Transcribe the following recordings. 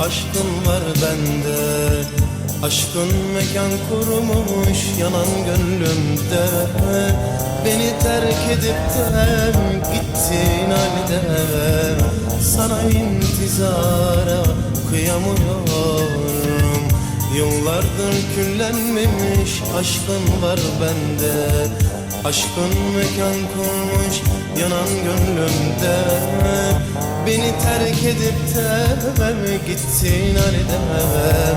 aşkın var bende. Aşkın mekan kurmuş yanan gönlümde. Beni terk edip de gittin halde. Sana intizara kıyamıyorum. Yıllardır küllenmemiş aşkın var bende Aşkın mekan kurmuş yanan gönlümde. Beni terk edip de gittin halde Sana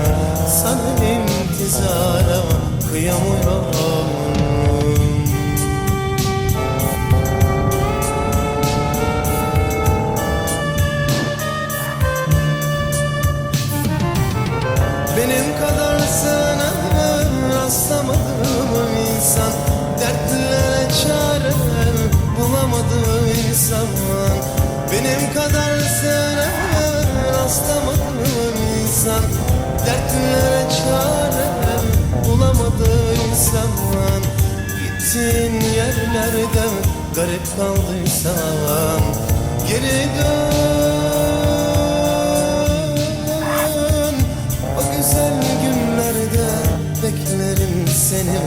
insan Benim kadar sana rastlamadım insan. Dertlere çare bulamadım insan. Gittiğin yerlerde garip kaldıysan Geri dön. O güzel günlerde beklerim seni.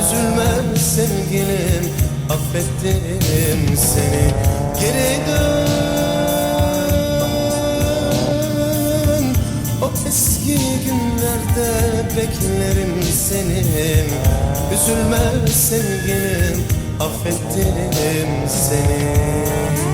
Üzülme sevgilim affettim beklerim seni Üzülme sevgilim affettim seni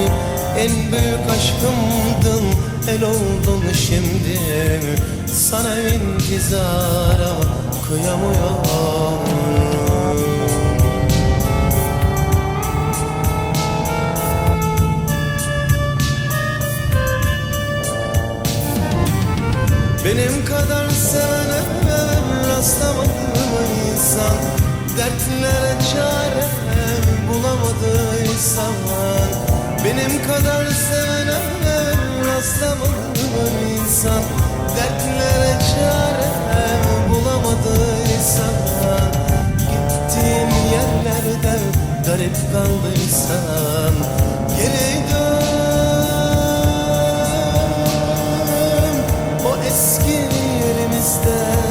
en büyük aşkımdın el oldun şimdi. Sana intizara kıyamıyorum. Benim kadar sevene rastlamadım insan Dertlere çare bulamadıysan benim kadar sevene rastlamadım insan. Dertlere çare bulamadı insan Gittiğim yerlerde garip kaldı insan. Geri dön o eski yerimizde